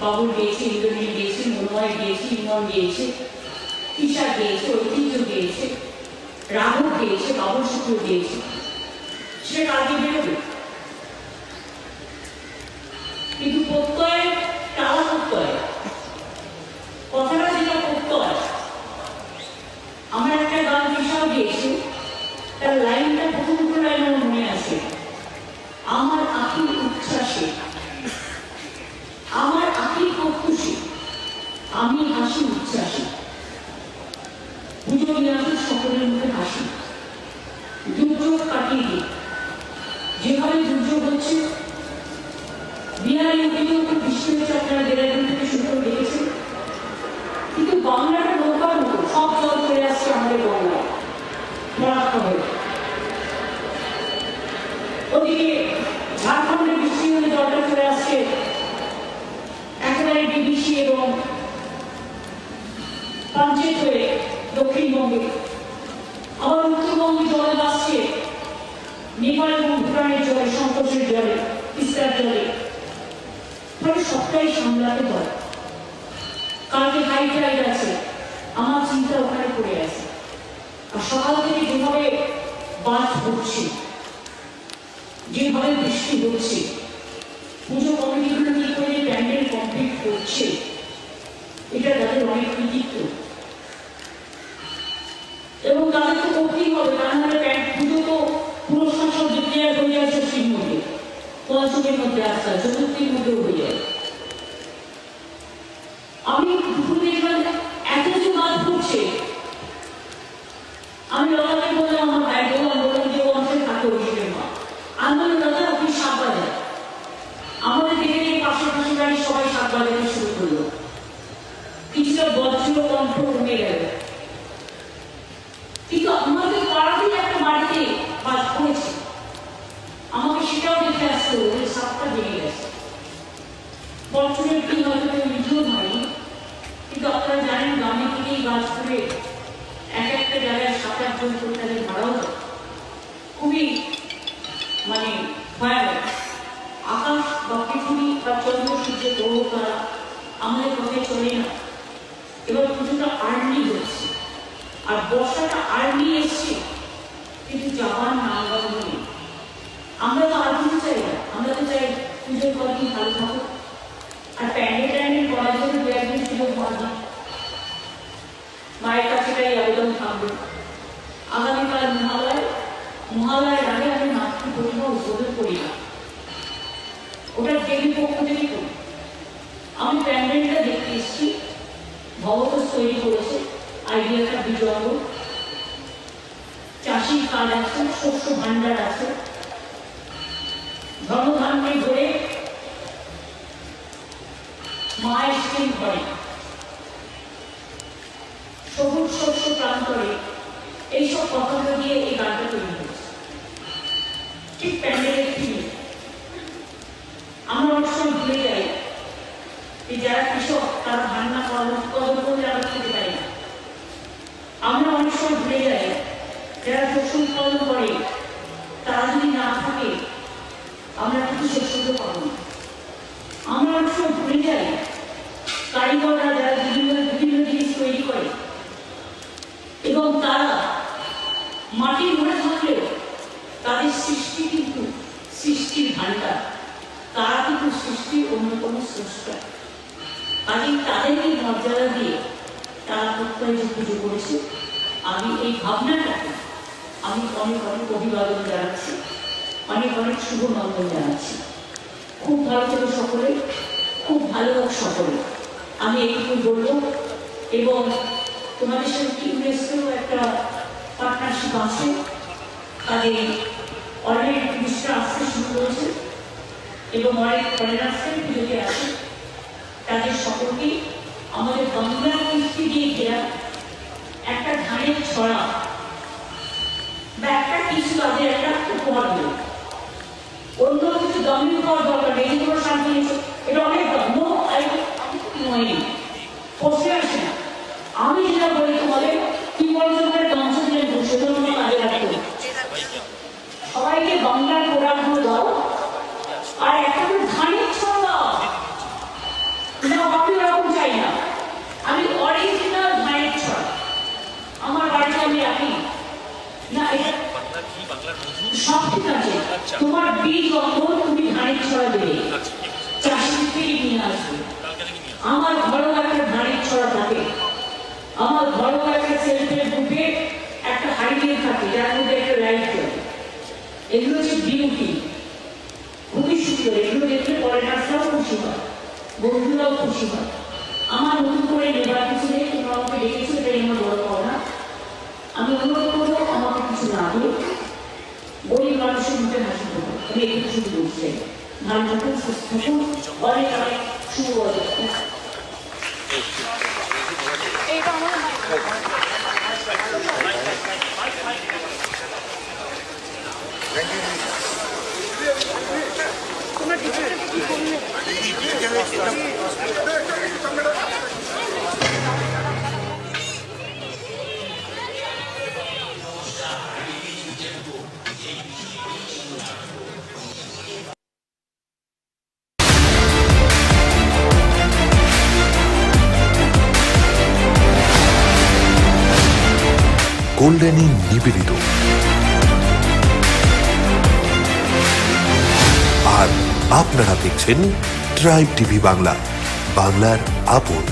বাবুল গিয়েছে ইন্দ্রনীল গিয়েছে, মনোময় গিয়েছে, ইমন গিয়েছে ঈশা গিয়েছে ঐতিহ্য গিয়েছে, রাঘব গিয়েছে বাবুল শুক্র গিয়েছে। সে কালকে বেরোবে? কিন্তু প্রত্যয় টালা প্রত্যয়। কথাটা যেটা প্রত্যয়, আমার একটা গান বিশাল গিয়েছে যেভাবে দুর্যোগ হচ্ছে বিহারি উকিলেও তো বৃষ্টি হচ্ছে আপনারা দেরাদুন থেকে শুরু করে দেখেছেন। কিন্তু বাংলাটা নৌকার মতো সব জল চলে আসছে আমাদের বাংলায় হবে ওদিকে ঝাড়খণ্ডে বৃষ্টি জলটা চলে আসছে একেবারে ডিবিসি এবং পাঞ্চেত হয়ে দক্ষিণবঙ্গে আবার উত্তরবঙ্গে জলে আসছে নেপাল এবং ভুটানের জলে সংকোচের জলে তিস্তার জলে ফলে সবটাই সামলাতে হয়। কালকে হাই টাইড আছে, আমার চিন্তা ওখানে পড়ে আছে। আর সকাল থেকে যেভাবে বাজ হচ্ছে, যেভাবে বৃষ্টি হচ্ছে, পুজো কমিটিগুলো কি করে প্যান্ডেল কমপ্লিট করছে, এটা তাদের অনেক কৃতিত্ব। এবং তাদের তো করতেই হবে তা নাহলে পুজো তো পুরো সংসদ ক্লিয়ার হয়ে যায় ষষ্ঠীর মধ্যে পঞ্চমের মধ্যে আসা চতুর্থীর মধ্যেও হয়ে যায় আমি এত বাদ পড়ছে আমি লতাকে ভাই কিছুটা বজ্র কণ্ঠ কমে কিন্তু আমাদের পাড়াতেই একটা বাড়িতে বাদ পড়েছে আমাকে সেটাও দেখে সাতটা বেড়ে গেছে। বছরের কি হয়তো নিজেও কিন্তু আপনারা জানেন গ্রামে থেকেই গাছ করে এক একটা জায়গায় সাত আটজন করে তাদের যায় খুবই মানে ভয়ানক আকাশ বা পৃথিবী বা চন্দ্র সূর্য গ্রহ তারা আমাদের পথে চলে না। এবার পুজোটা আর্লি হচ্ছে। আর বর্ষাটা আর্লি এসছে, কিন্তু যাবার নাম গন্ধ নেই আমরা তো আর কিছু চাই না আমরা তো চাই পুজোর কদিন ভালো থাকুক আর প্যান্ডেল ট্যান্ডেল করার জন্য দু একদিন সুযোগ পাওয়া যায় মায়ের কাছে তাই থাকবে আগামীকাল মহালয় মহালয়ের আগে আমি মাতৃ উদ্বোধন করি না। ওটা দেবী পক্ষ থেকে করি। আমি প্যান্ডেলটা দেখতে এসেছি। ভগবত তৈরি করেছে আইডিয়াটা বিজয় চাষির কাজ আছে, শস্য ভাণ্ডার আছে। ধর্মধান্যে ধরে মায়ের স্ত্রী ঘরে। সবুজ প্রান্তরে এইসব দিয়ে এই গানটা তৈরি হয়েছে। ঠিক প্যান্ডেলের আমরা সময় ভুলে যাই যে যারা কৃষক, তারা খেতে না। আমরা ভুলে যাই যারা শস্য উৎপাদন করে, তারা যদি না থাকে, আমরা কিন্তু শস্য পাবো না। আমরা অনেক ভুলে যাই, কারিগররা যারা বিভিন্ন বিভিন্ন জিনিস তৈরি করে এবং তারা মাটি ধরে থাকলেও তাদের সৃষ্টি কিন্তু সৃষ্টির ভাণ্ডার তারা কিন্তু সৃষ্টির স্রষ্টা কাজে তাদেরকে মর্যাদা দিয়ে তারা প্রত্যয় পুজো করেছে, আমি এই ভাবনাটাকে আমি অনেক অনেক অভিবাদন জানাচ্ছি, অনেক অনেক শুভ নন্দন জানাচ্ছি। খুব ভালো থেকো সকলে, খুব ভালো হোক সকলে। আমি এইটুকু বলব, এবং তোমাদের সাথে ইউনেস্কো একটা পার্টনারশিপ আছে, তাদের অলরেডি টুরিস্টরা আসতে শুরু করেছে, এবং অনেক ফরেনার্সের পুজোতে আছে তাদের সকলকেই আমাদের বাংলার কৃষ্টি দিয়ে ঘেরা একটা ধানের ছড়া বা একটা কিছু তাদের একটা উপহার দেবে অন্য কিছু দামি উপহার দরকার নেই, কোনো শান্তি এটা অনেক দাম নো আই আসে না। আমি যেটা বলি তোমাদের, কি বলছো তোমাদের গামছা দিলে বসে তোমার কাজে রাখতে সবাইকে বাংলার প্রোডাক্টগুলো দাও আর একটা করে ধানের ছড়া দাও না বাংলার মধু সব ঠিক আছে আচ্ছা। তোমার বীজ যখন তুমি ধানের ছড়া দেবে আচ্ছা থেকে নিয়ে আসবে। আমার ঘরেও একটা ধানের ছড়া থাকে। আমার ঘরেও একটা সেলফের বুকে একটা হাইলিয়ে থাকে যার মধ্যে একটা লাইট এগুলো হচ্ছে বিউটি খুবই সুন্দর এগুলো দেখলে হয় বন্ধুরাও খুশি হয় আমার নতুন করে নেবার কিছু নেই তোমরা আমাকে ডেকেছো এটাই আমার বড় পাওনা আমি অনুরোধ করব আমাকে কিছু না দিয়ে গরিব মানুষের মুখে হাসি দেবো আমি একটু শুধু বলছি ভালো থাকুন সুস্থ থাকুন অনেক অনেক শুভ গোল্ডেনই নিবেদিত। আর আপনারা দেখছেন ট্রাইব টিভি বাংলা বাংলার আপন।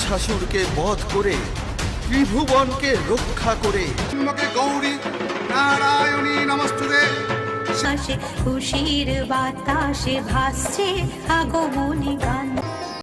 মহিষাসুরকে বধ করে ত্রিভুবনকে রক্ষা করে। গৌরী নারায়ণী নমস্তুতে। আকাশে খুশির বাতাসে ভাসছে আগমনী গান।